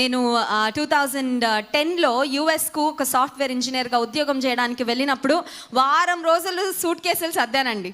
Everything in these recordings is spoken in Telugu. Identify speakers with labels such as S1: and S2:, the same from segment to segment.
S1: నేను టూ థౌజండ్ టెన్లో యూఎస్కు ఒక సాఫ్ట్వేర్ ఇంజనీర్గా ఉద్యోగం చేయడానికి వెళ్ళినప్పుడు వారం రోజులు సూట్ కేసులు సర్దానండి.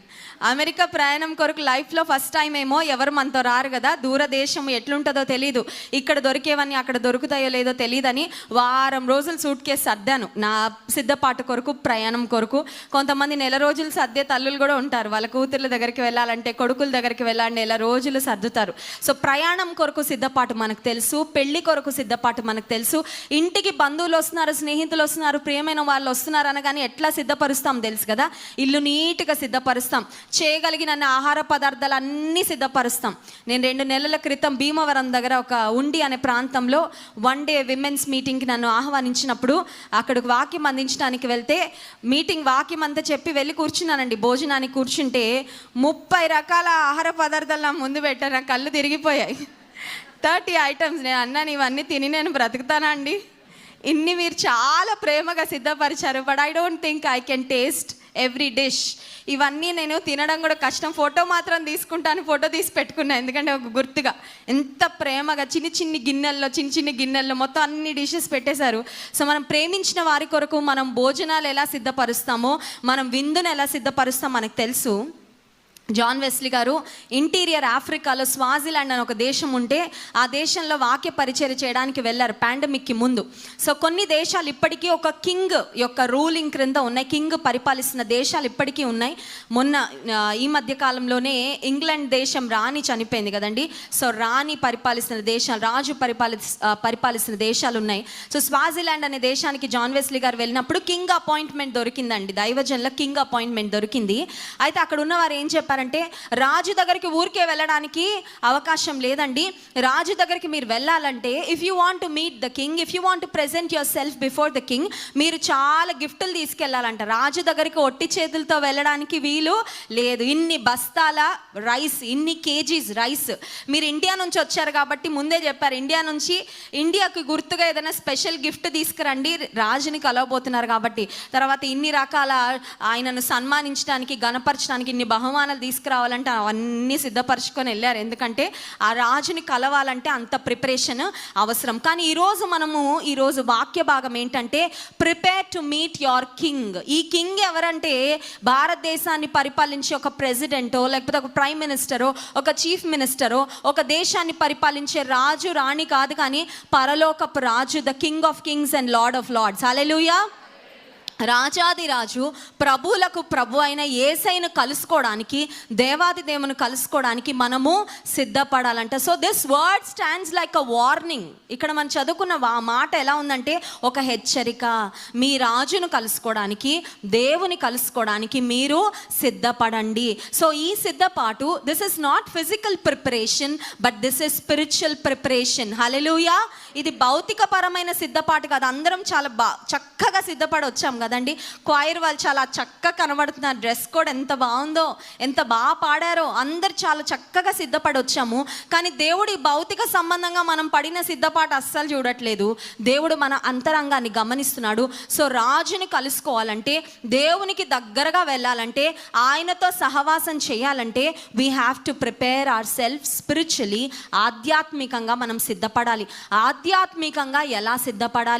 S1: అమెరికా ప్రయాణం కొరకు లైఫ్లో ఫస్ట్ టైం ఏమో ఎవరు మనతో రారు కదా దూరదేశం ఎట్లుంటుందో తెలియదు ఇక్కడ దొరికేవని అక్కడ దొరుకుతాయో లేదో తెలియదని వారం రోజులు సూట్ కేసు సర్దాను. నా సిద్ధపాటు కొరకు ప్రయాణం కొరకు. కొంతమంది నెల రోజులు సర్దే తల్లులు కూడా ఉంటారు వాళ్ళ కూతుర్ల దగ్గరికి వెళ్ళాలంటే కొడుకుల దగ్గరికి వెళ్ళాలంటే నెల రోజులు సర్దుతారు. సో ప్రయాణం కొరకు సిద్ధపాటు మనకు తెలుసు పెళ్ళి కొరకు సిద్ధపాటు మనకు తెలుసు. ఇంటికి బంధువులు వస్తున్నారు స్నేహితులు వస్తున్నారు ప్రియమైన వాళ్ళు వస్తున్నారు అనగానే ఎట్లా సిద్ధపరుస్తాం తెలుసు కదా? ఇల్లు నీట్గా సిద్ధపరుస్తాం. చేయగలిగిన ఆహార పదార్థాలు అన్నీ సిద్ధపరుస్తాం. నేను రెండు నెలల క్రితం భీమవరం దగ్గర ఒక ఉండి అనే ప్రాంతంలో వన్ డే విమెన్స్ మీటింగ్కి నన్ను ఆహ్వానించినప్పుడు అక్కడికి వాక్యం అందించడానికి వెళ్తే మీటింగ్ వాక్యం అంతా చెప్పి వెళ్ళి కూర్చున్నానండి. భోజనానికి కూర్చుంటే ముప్పై రకాల ఆహార పదార్థాలు నా ముందు పెట్టారు. నా కళ్ళు తిరిగిపోయాయి. థర్టీ ఐటమ్స్ నేను అన్నాను ఇవన్నీ తిని నేను బ్రతుకుతానండి. ఇన్ని మీరు చాలా ప్రేమగా సిద్ధపరిచారు but I don't think I can taste every dish ఇవన్నీ నేను తినడం కూడా కష్టం. ఫోటో మాత్రం తీసుకుంటాను ఫోటో తీసి పెట్టుకున్నాను ఎందుకంటే ఒక గుర్తుగా. ఎంత ప్రేమగా చిన్ని చిన్ని గిన్నెల్లో చిన్ని చిన్ని గిన్నెల్లో మొత్తం అన్ని డిషెస్ పెట్టేశారు. సో మనం ప్రేమించిన వారి కొరకు మనం భోజనాలు ఎలా సిద్ధపరుస్తామో మనం విందును ఎలా సిద్ధపరుస్తాం మనకు తెలుసు. జాన్ వెస్లీ గారు ఇంటీరియర్ ఆఫ్రికాలో స్వాజిలాండ్ అని ఒక దేశం ఉంటే ఆ దేశంలో వాక్య పరిచయం చేయడానికి వెళ్ళారు పాండమిక్కి ముందు. సో కొన్ని దేశాలు ఇప్పటికీ ఒక కింగ్ యొక్క రూలింగ్ క్రింద ఉన్నాయి. కింగ్ పరిపాలిస్తున్న దేశాలు ఇప్పటికీ ఉన్నాయి. మొన్న ఈ మధ్య కాలంలోనే ఇంగ్లాండ్ దేశం రాణి చనిపోయింది కదండి. సో రాణి పరిపాలిస్తున్న దేశాలు రాజు పరిపాలి పరిపాలిస్తున్న దేశాలు ఉన్నాయి. సో స్వాజిలాండ్ అనే దేశానికి జాన్ వెస్లీ గారు వెళ్ళినప్పుడు కింగ్ అపాయింట్మెంట్ దొరికిందండి. దైవజన్లో కింగ్ అపాయింట్మెంట్ దొరికింది. అయితే అక్కడ ఉన్నవారు ఏం చెప్పారు చెప్పారంటే రాజు దగ్గరికి ఊరికే వెళ్ళడానికి అవకాశం లేదండి. రాజు దగ్గరికి మీరు వెళ్ళాలంటే if you want to meet the king if you want to present yourself before the king మీరు చాలా గిఫ్టులు తీసుకెళ్ళాలంట. రాజు దగ్గరికి ఒట్టి చేతులతో వెళ్ళడానికి వీలు లేదు. ఇన్ని బస్తాల రైస్ ఇన్ని కేజీస్ రైస్. మీరు ఇండియా నుంచి వచ్చారు కాబట్టి ముందే చెప్పారు. ఇండియా నుంచి ఇండియాకి గుర్తుగా ఏదైనా స్పెషల్ గిఫ్ట్ తీసుకురండి. రాజుని కలవబోతున్నారు కాబట్టి. తర్వాత ఇన్ని రకాల ఆయనను సన్మానించడానికి గణపరచడానికి ఇన్ని బహుమానాలు తీసుకురావాలంటే అవన్నీ సిద్ధపరచుకొని వెళ్ళారు. ఎందుకంటే ఆ రాజుని కలవాలంటే అంత ప్రిపరేషన్ అవసరం. కానీ ఈరోజు మనము ఈరోజు వాక్య భాగం ఏంటంటే prepare to meet your king ఈ కింగ్ ఎవరంటే భారతదేశాన్ని పరిపాలించే ఒక ప్రెసిడెంటో లేకపోతే ఒక ప్రైమ్ మినిస్టరో ఒక చీఫ్ మినిస్టరో ఒక దేశాన్ని పరిపాలించే రాజు రాణి కాదు కానీ పరలోకపు రాజు the king of kings and lord of lords hallelujah రాజాదిరాజు ప్రభువులకు ప్రభు అయిన ఏసైను కలుసుకోవడానికి దేవాది దేవుని కలుసుకోవడానికి మనము సిద్ధపడాలంట. So this word stands like a warning ఇక్కడ మనం చదువుకున్న ఆ మాట ఎలా ఉందంటే ఒక హెచ్చరిక. మీ రాజును కలుసుకోవడానికి దేవుని కలుసుకోవడానికి మీరు సిద్ధపడండి. సో ఈ సిద్ధపాటు this is not physical preparation but this is spiritual preparation hallelujah ఇది భౌతిక పరమైన సిద్ధపాటు కాదు. అందరం చాలా బా చక్కగా సిద్ధపడొచ్చాం కదా. కదండి. క్వైర్ వాళ్ళు చాలా చక్కగా కనబడుతున్నారు. డ్రెస్ కోడ్ ఎంత బాగుందో ఎంత బాగా పాడారో అందరు చాలా చక్కగా సిద్ధపడి వచ్చాము. కానీ దేవుడి భౌతిక సంబంధంగా మనం పడిన సిద్ధపాటు అస్సలు చూడట్లేదు. దేవుడు మన అంతరంగాన్ని గమనిస్తున్నాడు. సో రాజుని కలుసుకోవాలంటే దేవునికి దగ్గరగా వెళ్ళాలంటే ఆయనతో సహవాసం చేయాలంటే we have to prepare ourself spiritually ఆధ్యాత్మికంగా మనం సిద్ధపడాలి. ఆధ్యాత్మికంగా ఎలా సిద్ధపడాలి?